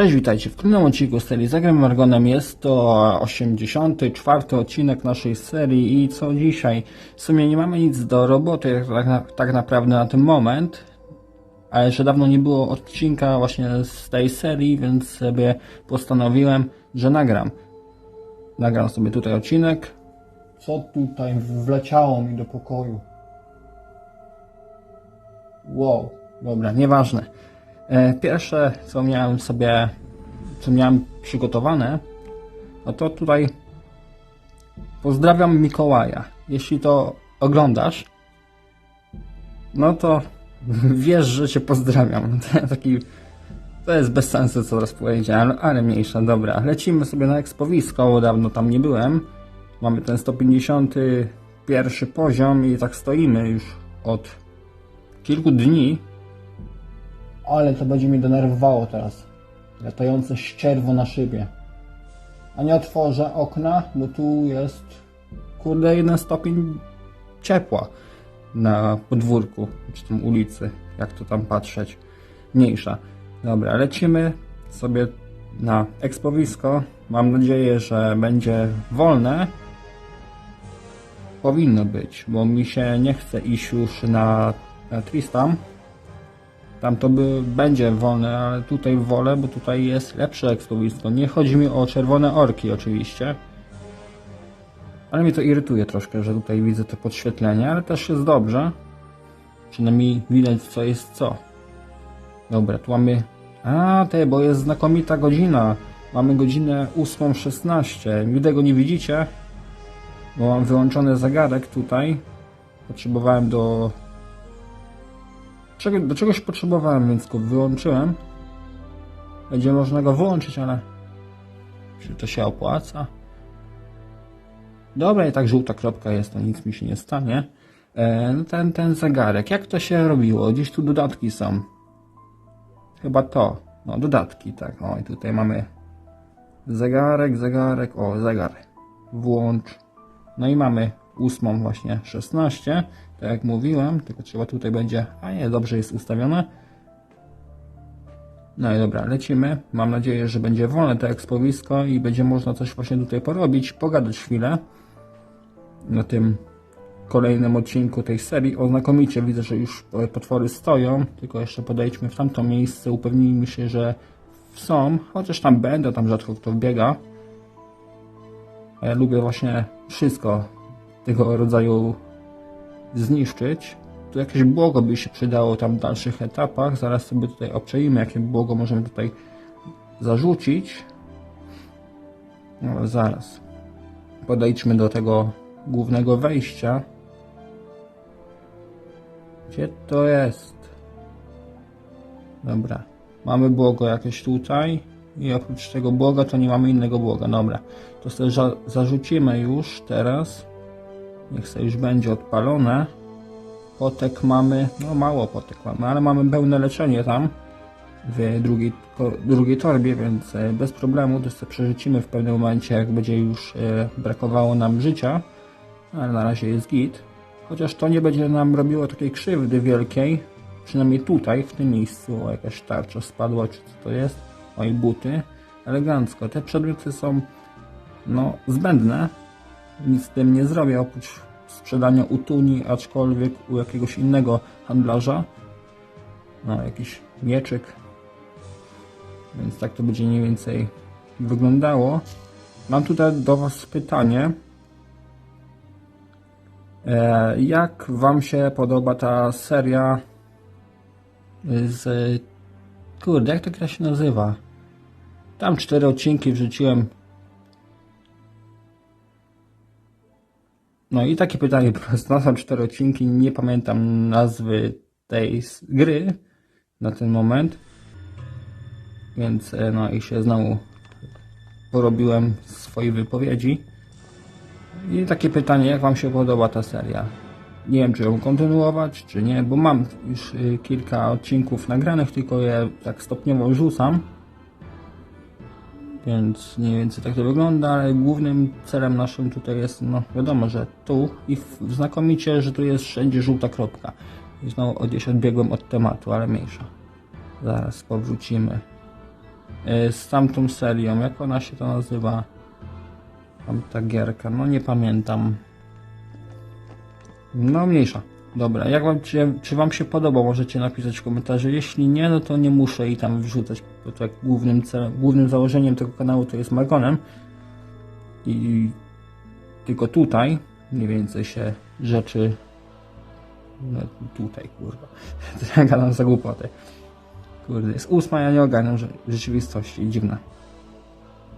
Cześć, witajcie w kolejnym odcinku serii Zagram Margonem. Jest to 84 odcinek naszej serii i co dzisiaj? W sumie nie mamy nic do roboty tak, tak naprawdę na ten moment, ale jeszcze dawno nie było odcinka właśnie z tej serii, więc sobie postanowiłem, że nagram. Nagram sobie tutaj odcinek. Co tutaj wleciało mi do pokoju? Wow, dobra, nieważne. E, Pierwsze, co miałem sobie, co miałem przygotowane, no to tutaj pozdrawiam Mikołaja. Jeśli to oglądasz, no to wiesz, że cię pozdrawiam. Taki, to jest bez sensu, co teraz powiedziałem, ale mniejsza, dobra. Lecimy sobie na ekspowisko, dawno tam nie byłem. Mamy ten 151 poziom i tak stoimy już od kilku dni. Ale to będzie mnie denerwowało teraz. Latające ścierwo na szybie. A nie otworzę okna, bo tu jest kurde jeden stopień ciepła na podwórku, czy tam ulicy, jak to tam patrzeć. Mniejsza. Dobra, lecimy sobie na ekspowisko. Mam nadzieję, że będzie wolne. Powinno być, bo mi się nie chce iść już na, na Tristam. Tam to by będzie wolne, ale tutaj wolę, bo tutaj jest lepsze ekspowisko. Nie chodzi mi o czerwone orki oczywiście. Ale mnie to irytuje troszkę, że tutaj widzę to podświetlenie, ale też jest dobrze. Przynajmniej widać co jest co. Dobra, tu mamy... A, te, bo jest znakomita godzina. Mamy godzinę 8.16. Wy nie widzicie, bo mam wyłączony zegarek tutaj. Potrzebowałem do do czegoś potrzebowałem, więc go wyłączyłem. Będzie można go wyłączyć, ale czy to się opłaca? Dobra, i tak żółta kropka jest, to nic mi się nie stanie. E, no ten, ten zegarek, jak to się robiło? Gdzieś tu dodatki są. Chyba to. No, dodatki, tak. O, i tutaj mamy zegarek, zegarek, o, zegar. Włącz. No i mamy ósmą właśnie 16, tak jak mówiłem, tylko trzeba tutaj będzie, a nie, dobrze jest ustawione. No i dobra, lecimy. Mam nadzieję, że będzie wolne to ekspowisko i będzie można coś właśnie tutaj porobić, pogadać chwilę na tym kolejnym odcinku tej serii. O, znakomicie widzę, że już potwory stoją, tylko jeszcze podejdźmy w tamto miejsce, upewnijmy się, że są, chociaż tam będę, tam rzadko kto biega. A ja lubię właśnie wszystko tego rodzaju zniszczyć. Tu jakieś błogo by się przydało tam w dalszych etapach. Zaraz sobie tutaj obczajmy, jakie błogo możemy tutaj zarzucić. No, zaraz. Podejdźmy do tego głównego wejścia. Gdzie to jest? Dobra. Mamy błogo jakieś tutaj. I oprócz tego błoga to nie mamy innego błoga. Dobra. To sobie za zarzucimy już teraz. Niech sobie już będzie odpalone. Potek mamy, no mało potek mamy, ale mamy pełne leczenie tam w drugiej, drugiej torbie, więc e, bez problemu to sobie przerzucimy w pewnym momencie, jak będzie już e, brakowało nam życia, ale na razie jest git. Chociaż to nie będzie nam robiło takiej krzywdy wielkiej, przynajmniej tutaj, w tym miejscu, o jakaś tarcza spadła, czy co to jest, o i buty, elegancko. Te przedmioty są no zbędne, nic z tym nie zrobię oprócz sprzedania u Tuni, aczkolwiek u jakiegoś innego handlarza. No, jakiś mieczyk. Więc tak to będzie mniej więcej wyglądało. Mam tutaj do Was pytanie. E, jak Wam się podoba ta seria z... Kurde, jak ta gra się nazywa? Tam cztery odcinki wrzuciłem No i takie pytanie po prostu. Na są cztery odcinki, nie pamiętam nazwy tej gry na ten moment. Więc e, no i się znowu porobiłem swojej wypowiedzi. I takie pytanie, jak Wam się podoba ta seria? Nie wiem, czy ją kontynuować, czy nie, bo mam już y, kilka odcinków nagranych, tylko je tak stopniowo rzucam. Więc mniej więcej tak to wygląda, ale głównym celem naszym tutaj jest, no wiadomo, że tu i znakomicie, że tu jest wszędzie żółta kropka. I znowu gdzieś odbiegłem od tematu, ale mniejsza. Zaraz powrócimy. e, z tamtą serią. Jak ona się to nazywa? Tamta gierka, no nie pamiętam. No mniejsza. Dobra, jak wam, czy, czy wam się podoba, możecie napisać w komentarzu. Jeśli nie, no to nie muszę i tam wrzucać, bo tak głównym, celem, głównym założeniem tego kanału to jest Margonem. I tylko tutaj mniej więcej się rzeczy no tutaj, kurwa. To ja gadam za głupoty. Kurde, jest ósma, ja nie ogarniam rzeczywistości. Dziwne.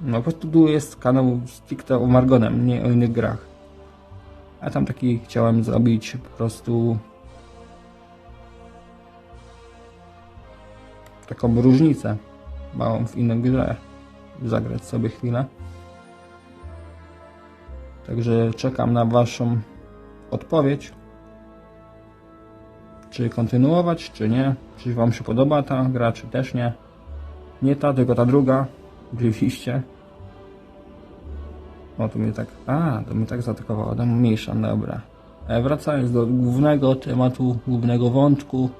No po prostu tu jest kanał stricte o Margonem, nie o innych grach. A tam taki chciałem zrobić po prostu taką różnicę małą w innej grze. Zagrać sobie chwilę. Także czekam na Waszą odpowiedź. Czy kontynuować, czy nie? Czy Wam się podoba ta gra, czy też nie? Nie ta, tylko ta druga. Oczywiście. O, tu mnie tak... A, to mnie tak zaatakowało. Dam mniejsza, dobra. E, wracając do głównego tematu, głównego wątku,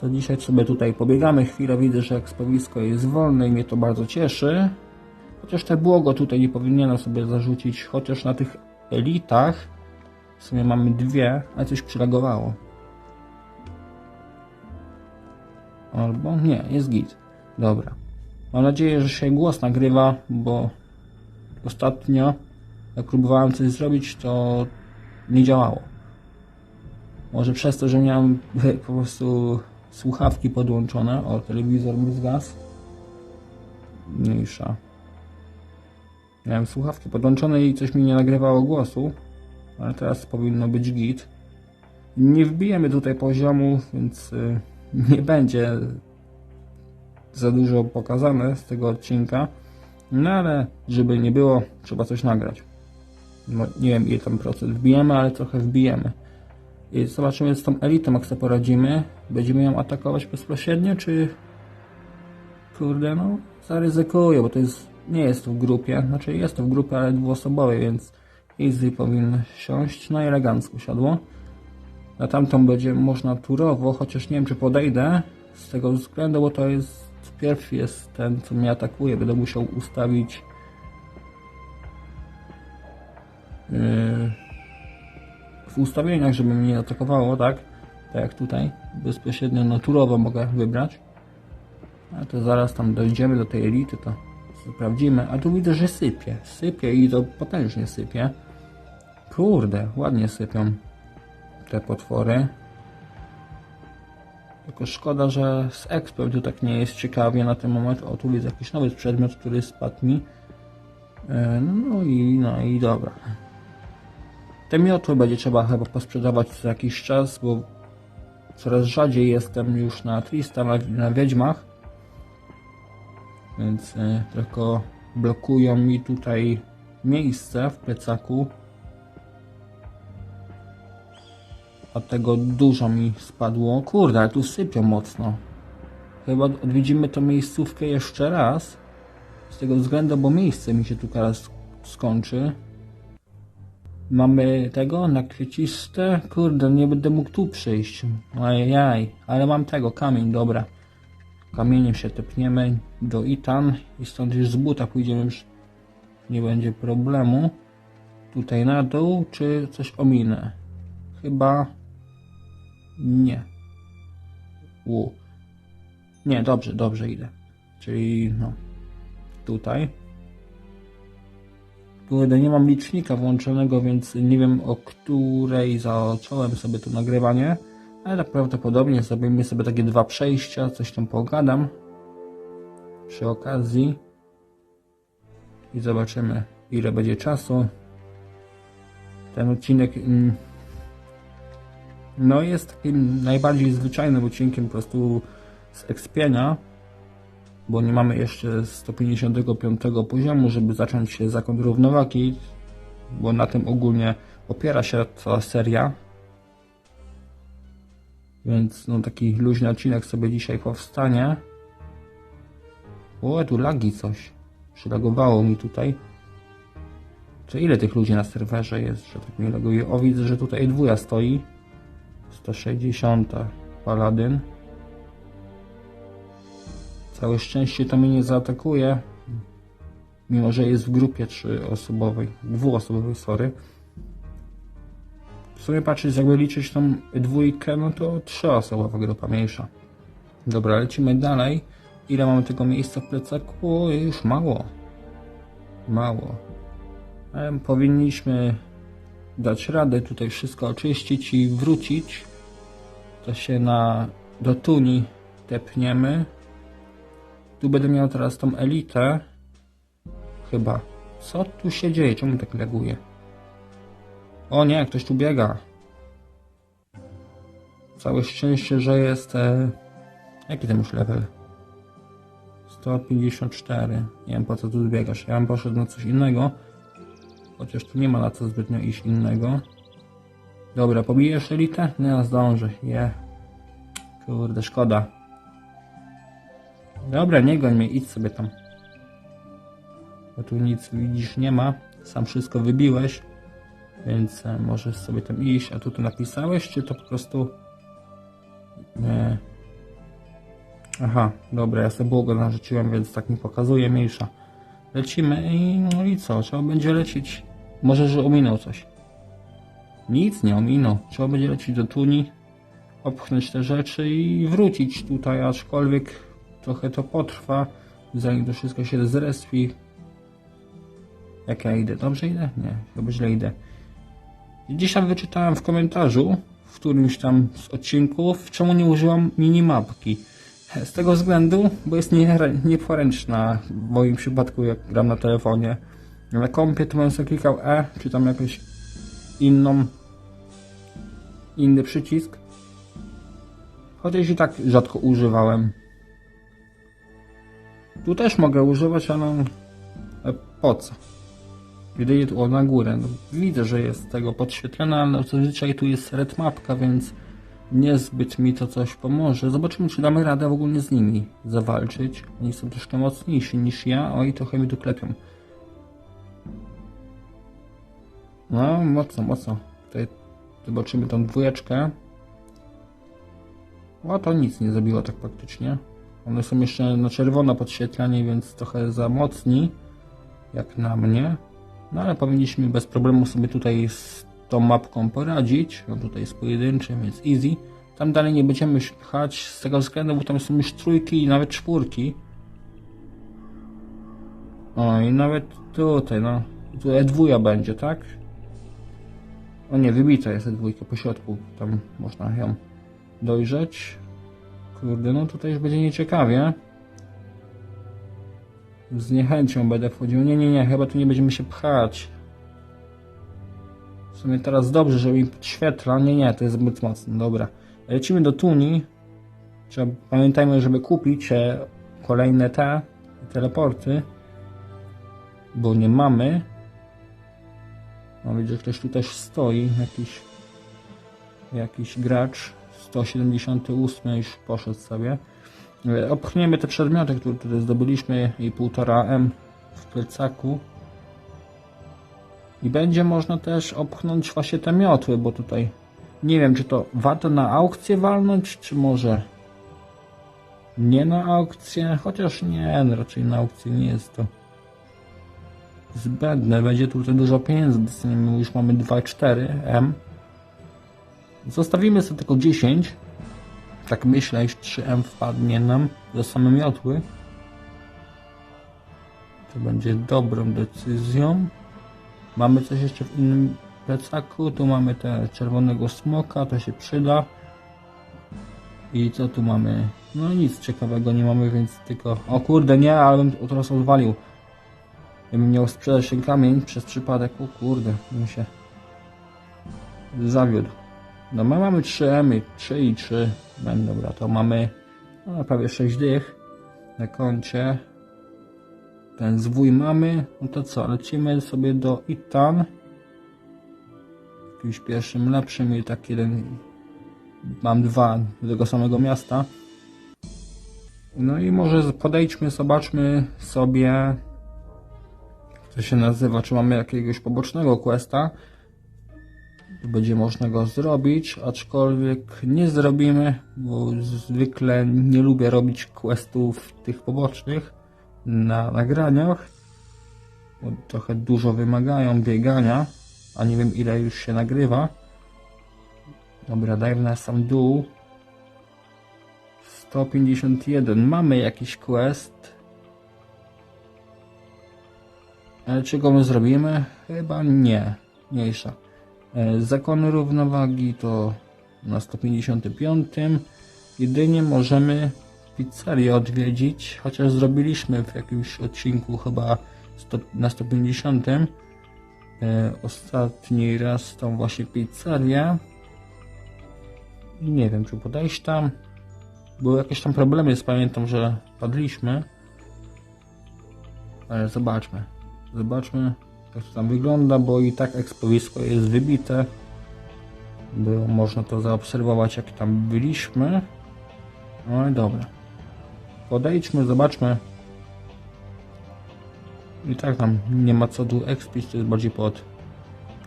to dzisiaj sobie tutaj pobiegamy chwilę. Widzę, że ekspowisko jest wolne i mnie to bardzo cieszy. Chociaż te błogo tutaj nie powinienem sobie zarzucić, chociaż na tych elitach w sumie mamy dwie, ale coś przylagowało. Albo nie, jest git. Dobra. Mam nadzieję, że się głos nagrywa, bo ostatnio jak próbowałem coś zrobić, to nie działało. Może przez to, że miałem po prostu słuchawki podłączone. O, telewizor mi zgasł. Mniejsza. Miałem słuchawki podłączone i coś mi nie nagrywało głosu, ale teraz powinno być git. Nie wbijemy tutaj poziomu, więc y, nie będzie za dużo pokazane z tego odcinka. No ale żeby nie było, trzeba coś nagrać. No, nie wiem ile tam procent wbijemy, ale trochę wbijemy. I zobaczymy z tą elitą jak sobie poradzimy. Będziemy ją atakować bezpośrednio, czy kurde no zaryzykuję, bo to jest nie jest to w grupie, znaczy jest to w grupie, ale dwuosobowej, więc easy powinno siąść, no elegancko siadło. Na tamtą będzie można turowo, chociaż nie wiem czy podejdę z tego względu, bo to jest pierwszy jest ten, co mnie atakuje, będę musiał ustawić yy, w ustawieniach, żeby mnie nie atakowało, tak? Tak jak tutaj, bezpośrednio naturowo mogę wybrać. A to zaraz tam dojdziemy do tej elity, to sprawdzimy. A tu widzę, że sypie. Sypie i to potężnie sypie. Kurde, ładnie sypią te potwory. Tylko szkoda, że z ekspert tak nie jest ciekawie na ten moment. O, tu jest jakiś nowy przedmiot, który spadł mi. E, No i, no i dobra. Te miotły będzie trzeba chyba posprzedawać co jakiś czas, bo coraz rzadziej jestem już na Trista, na, na Wiedźmach. Więc e, tylko blokują mi tutaj miejsce w plecaku. A tego dużo mi spadło. Kurde, ale tu sypią mocno. Chyba odwiedzimy tą miejscówkę jeszcze raz. Z tego względu, bo miejsce mi się tu teraz skończy. Mamy tego na kwieciste. Kurde, nie będę mógł tu przyjść. Ajajaj, ale mam tego, kamień, dobra. Kamieniem się tepniemy do Itan i stąd już z buta pójdziemy, już nie będzie problemu. Tutaj na dół, czy coś ominę? Chyba nie. U. Nie, dobrze, dobrze idę. Czyli no tutaj. Kurde, nie mam licznika włączonego, więc nie wiem o której zacząłem sobie to nagrywanie. Ale tak prawdopodobnie zrobimy sobie takie dwa przejścia, coś tam pogadam przy okazji i zobaczymy ile będzie czasu. Ten odcinek mm, no jest takim najbardziej zwyczajnym odcinkiem po prostu z ekspienia, bo nie mamy jeszcze 155 poziomu, żeby zacząć się zakon równowagi, bo na tym ogólnie opiera się cała seria. Więc no taki luźny odcinek sobie dzisiaj powstanie. O, tu lagi coś. Przylagowało mi tutaj. Czy ile tych ludzi na serwerze jest, że tak mi laguje? O, widzę, że tutaj dwuja stoi. 160 Paladyn. Całe szczęście to mnie nie zaatakuje. Mimo, że jest w grupie trzyosobowej, dwuosobowej, sorry. W sumie patrzeć, jakby liczyć tą dwójkę, no to trzyosobowa grupa mniejsza. Dobra, lecimy dalej. Ile mamy tego miejsca w plecaku? Już mało. Mało. Powinniśmy dać radę tutaj wszystko oczyścić i wrócić. To się na do Tuni tepniemy. Tu będę miał teraz tą elitę. Chyba. Co tu się dzieje? Czemu tak laguje? O nie, ktoś tu biega. Całe szczęście, że jest... E... Jaki ten już level? 154. Nie wiem po co tu biegasz. Ja bym poszedł na coś innego. Chociaż tu nie ma na co zbytnio iść innego. Dobra, pobijesz elitę? Nie, no, zdążę. Je. Kurde, szkoda. Dobra, nie goń mnie, idź sobie tam. Bo tu nic widzisz nie ma. Sam wszystko wybiłeś. Więc e, możesz sobie tam iść. A tu to napisałeś, czy to po prostu... Nie. Aha, dobra, ja sobie błogo narzuciłem, więc tak mi pokazuje mniejsza. Lecimy i no i co? Trzeba będzie lecieć. Może, że ominął coś. Nic nie ominął. Trzeba będzie lecieć do Tuni, opchnąć te rzeczy i wrócić tutaj, aczkolwiek trochę to potrwa, zanim to wszystko się zrespi. Jak ja idę? Dobrze idę? Nie, chyba źle idę. Dzisiaj wyczytałem w komentarzu, w którymś tam z odcinków, czemu nie użyłam minimapki. Z tego względu, bo jest nie, nieporęczna w moim przypadku, jak gram na telefonie. Na kompie to bym klikał E, czy tam jakąś inną, inny przycisk. Chociaż i tak rzadko używałem. Tu też mogę używać, ale ale po co? Jedynie tu o, na górę. No, widzę, że jest tego podświetlone, ale zazwyczaj tu jest red mapka, więc niezbyt mi to coś pomoże. Zobaczymy, czy damy radę w ogóle z nimi zawalczyć. Oni są troszkę mocniejsi niż ja, o i trochę mi tu klepią. No, mocno, mocno. Tutaj zobaczymy tą dwójeczkę. O, to nic nie zabiło tak praktycznie. One są jeszcze na czerwono podświetlanie, więc trochę za mocni, jak na mnie. No ale powinniśmy bez problemu sobie tutaj z tą mapką poradzić. No tutaj jest pojedynczy, więc easy. Tam dalej nie będziemy się pchać z tego względu, bo tam są już trójki i nawet czwórki. O i nawet tutaj, no. Tu E2 będzie, tak? O nie, wybita jest E2 po środku. Tam można ją dojrzeć. Kurde, no tutaj już będzie nieciekawie. Z niechęcią będę wchodził. Nie, nie, nie, chyba tu nie będziemy się pchać. W sumie teraz dobrze, że mi podświetla. Nie, nie, to jest zbyt mocno. Dobra. Lecimy do Tuni. Trzeba, pamiętajmy, żeby kupić e, kolejne te teleporty. Bo nie mamy. No widzę, że ktoś tu też stoi. Jakiś, jakiś gracz. 178 już poszedł sobie. E, Opchniemy te przedmioty, które tutaj zdobyliśmy i 1,5 M w plecaku. I będzie można też opchnąć właśnie te miotły, bo tutaj nie wiem, czy to warto na aukcję walnąć, czy może nie na aukcję, chociaż nie, no raczej na aukcję nie jest to zbędne. Będzie tutaj dużo pieniędzy, dostaniemy, już mamy 2,4 M. Zostawimy sobie tylko 10. Tak myślę, iż 3M wpadnie nam za same miotły. To będzie dobrą decyzją. Mamy coś jeszcze w innym plecaku. Tu mamy te czerwonego smoka, to się przyda. I co tu mamy? No nic ciekawego nie mamy, więc tylko... O kurde, nie, ale bym teraz odwalił. Gdybym miał sprzedać ten kamień przez przypadek, o kurde, bym się zawiódł. No my mamy 3 M, 3 i 3. Będą, dobra, to mamy no, prawie 6 dych na koncie. Ten zwój mamy. No to co, lecimy sobie do Itan. Jakimś pierwszym lepszym i tak jeden. Mam dwa do tego samego miasta. No i może podejdźmy, zobaczmy sobie co się nazywa, czy mamy jakiegoś pobocznego questa. to będzie można go zrobić, aczkolwiek nie zrobimy, bo zwykle nie lubię robić questów tych pobocznych na nagraniach, trochę dużo wymagają biegania, a nie wiem ile już się nagrywa. Dobra, dajmy na sam dół. 151. Mamy jakiś quest. Ale my zrobimy? Chyba nie. Mniejsza. E, Zakony równowagi to na 155. Jedynie możemy pizzerię odwiedzić, chociaż zrobiliśmy w jakimś odcinku chyba 100, na 150. E, ostatni raz tą właśnie pizzerię. I nie wiem, czy podejść tam. Były jakieś tam problemy, pamiętam, że padliśmy. Ale zobaczmy. Zobaczmy, jak to tam wygląda, bo i tak ekspowisko jest wybite. Było można to zaobserwować, jak tam byliśmy. No i dobra. Podejdźmy, zobaczmy. I tak tam nie ma co tu expić, to jest bardziej pod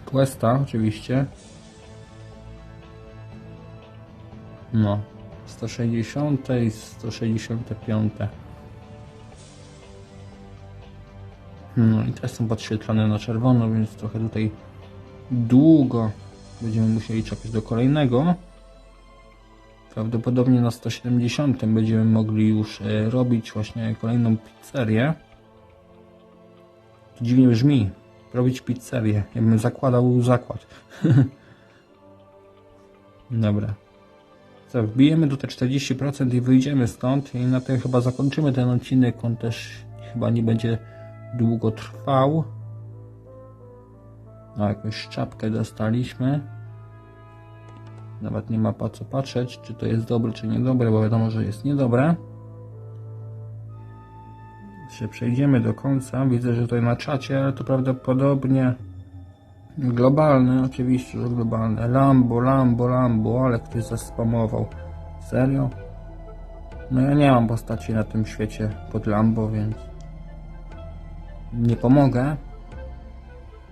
questa, oczywiście. No, 160 i 165. No i teraz są podświetlone na czerwono, więc trochę tutaj długo będziemy musieli czekać do kolejnego. Prawdopodobnie na 170 będziemy mogli już e, robić właśnie kolejną pizzerię. To dziwnie brzmi. Robić pizzerię. Jakbym zakładał zakład. Dobra. Co, wbijemy tutaj 40% i wyjdziemy stąd i na tym chyba zakończymy ten odcinek. On też chyba nie będzie długo trwał. No, jakąś czapkę dostaliśmy. Nawet nie ma po co patrzeć, czy to jest dobre, czy niedobre, bo wiadomo, że jest niedobre. Jeszcze przejdziemy do końca. Widzę, że tutaj na czacie, ale to prawdopodobnie globalny, oczywiście, że globalny. Lambo, Lambo, Lambo, ale ktoś zaspamował. Serio? No ja nie mam postaci na tym świecie pod Lambo, więc nie pomogę.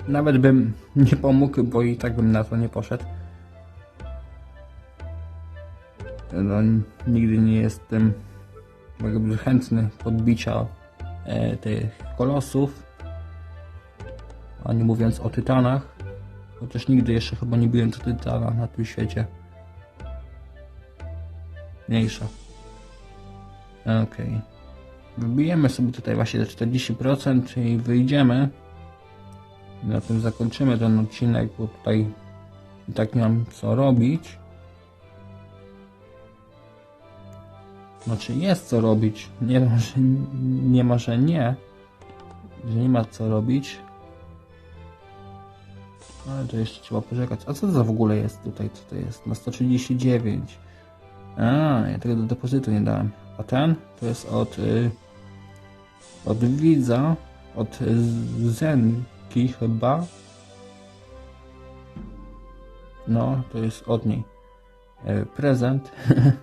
Nawet bym nie pomógł, bo i tak bym na to nie poszedł. No, nigdy nie jestem jakby chętny podbicia e, tych kolosów. A nie mówiąc o tytanach. Chociaż nigdy jeszcze chyba nie byłem do tytana na tym świecie. Mniejsza. Okej. Wbijemy sobie tutaj właśnie te 40% i wyjdziemy. Na tym zakończymy ten odcinek, bo tutaj i tak nie mam co robić. Znaczy jest co robić. Nie że nie, ma, że nie. Że nie ma co robić. Ale to jeszcze trzeba poczekać. A co to za w ogóle jest tutaj? Co to jest? Na 139. A, ja tego do depozytu nie dałem. A ten? To jest od... Y, od widza. Od Zenki chyba. No, to jest od niej. Y, prezent.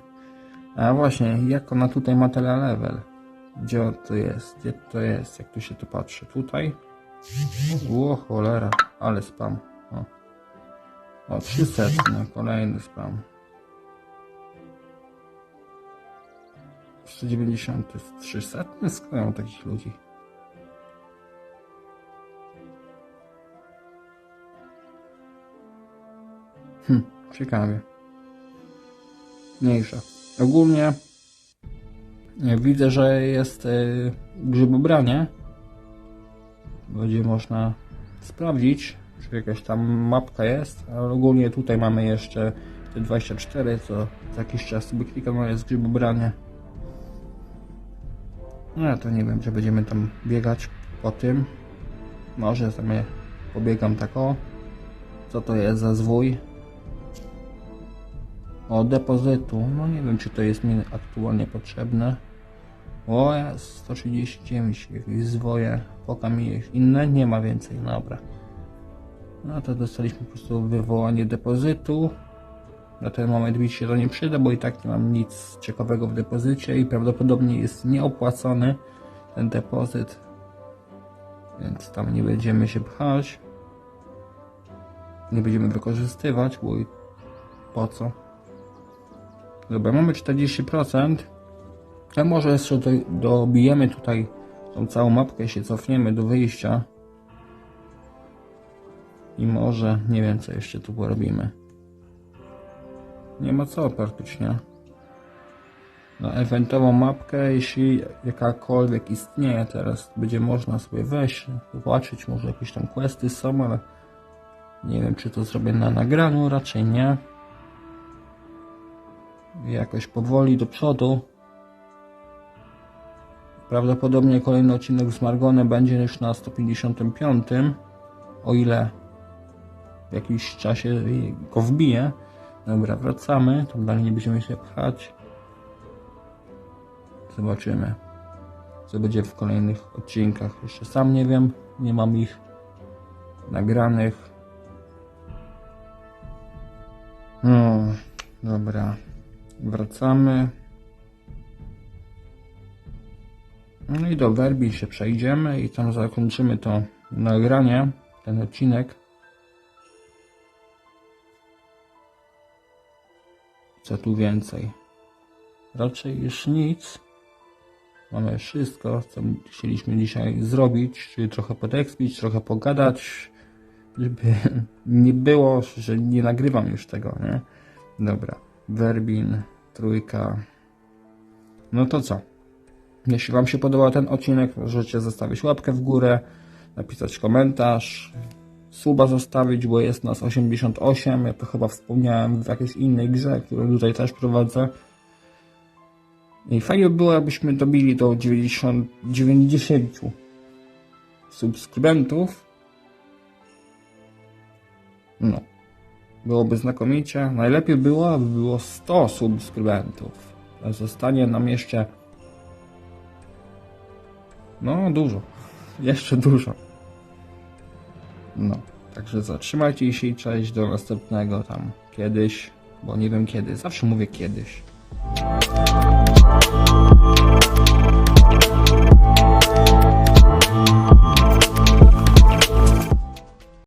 A właśnie, jak ona tutaj ma tyle level? Gdzie to jest? Gdzie to jest? Jak tu się to patrzy? Tutaj? Ło cholera, ale spam. O, o 300, kolejny spam. 190 to jest 300? Skąd takich ludzi? Hm, ciekawie. Mniejsza. Ogólnie e, widzę, że jest e, grzybobranie. Będzie można sprawdzić, czy jakaś tam mapka jest, ale ogólnie tutaj mamy jeszcze te 24, co za jakiś czas sobie klikam, jest grzybobranie. No ja to nie wiem, czy będziemy tam biegać po tym. Może sobie pobiegam tak o. Co to jest za zwój? O, depozytu. No nie wiem, czy to jest mi aktualnie potrzebne. O, jest 139 jakieś zwoje. Poka mi inne, nie ma więcej, dobra. No to dostaliśmy po prostu wywołanie depozytu. Na ten moment mi się to nie przyda, bo i tak nie mam nic ciekawego w depozycie i prawdopodobnie jest nieopłacony ten depozyt. Więc tam nie będziemy się pchać. nie będziemy wykorzystywać, bo i po co? Dobra, mamy 40%. A może jeszcze do, dobijemy tutaj tą całą mapkę, się cofniemy do wyjścia. I może, nie wiem co jeszcze tu porobimy. Nie ma co praktycznie. Na eventową mapkę, jeśli jakakolwiek istnieje teraz, będzie można sobie wejść, zobaczyć, może jakieś tam questy są, ale nie wiem czy to zrobię na nagraniu, raczej nie. Jakoś powoli do przodu. Prawdopodobnie kolejny odcinek z Margonem będzie już na 155, o ile w jakimś czasie go wbiję. Dobra, wracamy, tam dalej nie będziemy się pchać. Zobaczymy, co będzie w kolejnych odcinkach. Jeszcze sam nie wiem, nie mam ich nagranych. No, dobra, wracamy. No i do Werbi się przejdziemy i tam zakończymy to nagranie, ten odcinek. Co tu więcej? Raczej już nic. Mamy wszystko, co chcieliśmy dzisiaj zrobić, czyli trochę podekspić, trochę pogadać, żeby nie było, że nie nagrywam już tego, nie? Dobra, Werbin, trójka. No to co? Jeśli Wam się podobał ten odcinek, możecie zostawić łapkę w górę, napisać komentarz, suba zostawić, bo jest nas 88. Ja to chyba wspomniałem w jakiejś innej grze, którą tutaj też prowadzę. I fajnie by było, abyśmy dobili do 90, 90 subskrybentów. No. Byłoby znakomicie. Najlepiej było, aby było 100 subskrybentów. Zostanie nam jeszcze no, dużo. Jeszcze dużo. No, także zatrzymajcie się i cześć do następnego tam kiedyś, bo nie wiem kiedy. Zawsze mówię kiedyś.